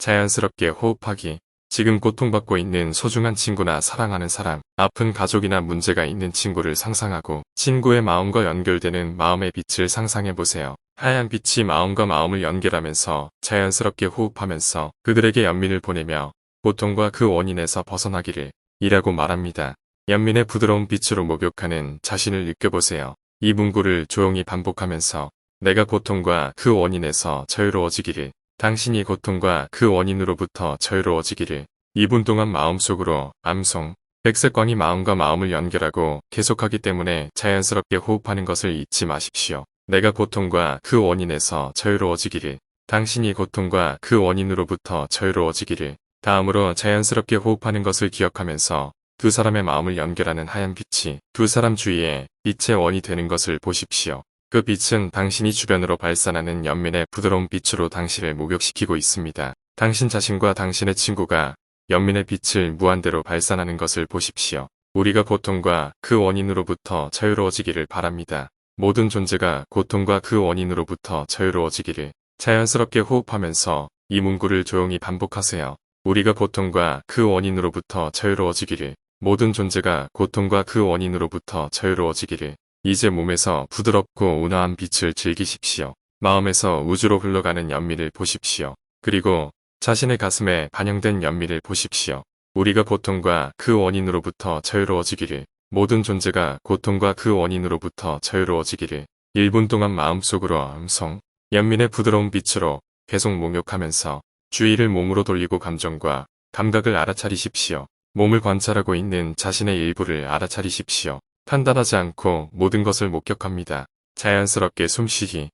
자연스럽게 호흡하기. 지금 고통받고 있는 소중한 친구나 사랑하는 사람, 아픈 가족이나 문제가 있는 친구를 상상하고 친구의 마음과 연결되는 마음의 빛을 상상해 보세요. 하얀 빛이 마음과 마음을 연결하면서 자연스럽게 호흡하면서 그들에게 연민을 보내며 고통과 그 원인에서 벗어나기를 이라고 말합니다. 연민의 부드러운 빛으로 목욕하는 자신을 느껴보세요. 이 문구를 조용히 반복하면서 내가 고통과 그 원인에서 자유로워지기를 당신이 고통과 그 원인으로부터 자유로워지기를 2분 동안 마음속으로 암송 백색광이 마음과 마음을 연결하고 계속하기 때문에 자연스럽게 호흡하는 것을 잊지 마십시오. 내가 고통과 그 원인에서 자유로워지기를 당신이 고통과 그 원인으로부터 자유로워지기를 다음으로 자연스럽게 호흡하는 것을 기억하면서 두 사람의 마음을 연결하는 하얀 빛이 두 사람 주위에 빛의 원이 되는 것을 보십시오. 그 빛은 당신이 주변으로 발산하는 연민의 부드러운 빛으로 당신을 목욕시키고 있습니다. 당신 자신과 당신의 친구가 연민의 빛을 무한대로 발산하는 것을 보십시오. 우리가 고통과 그 원인으로부터 자유로워지기를 바랍니다. 모든 존재가 고통과 그 원인으로부터 자유로워지기를 자연스럽게 호흡하면서 이 문구를 조용히 반복하세요. 우리가 고통과 그 원인으로부터 자유로워지기를 모든 존재가 고통과 그 원인으로부터 자유로워지기를 이제 몸에서 부드럽고 온화한 빛을 즐기십시오. 마음에서 우주로 흘러가는 연미를 보십시오. 그리고 자신의 가슴에 반영된 연미를 보십시오. 우리가 고통과 그 원인으로부터 자유로워지기를 모든 존재가 고통과 그 원인으로부터 자유로워지기를 1분 동안 마음속으로 음성 연민의 부드러운 빛으로 계속 목욕하면서 주의를 몸으로 돌리고 감정과 감각을 알아차리십시오. 몸을 관찰하고 있는 자신의 일부를 알아차리십시오. 판단하지 않고 모든 것을 목격합니다. 자연스럽게 숨쉬기.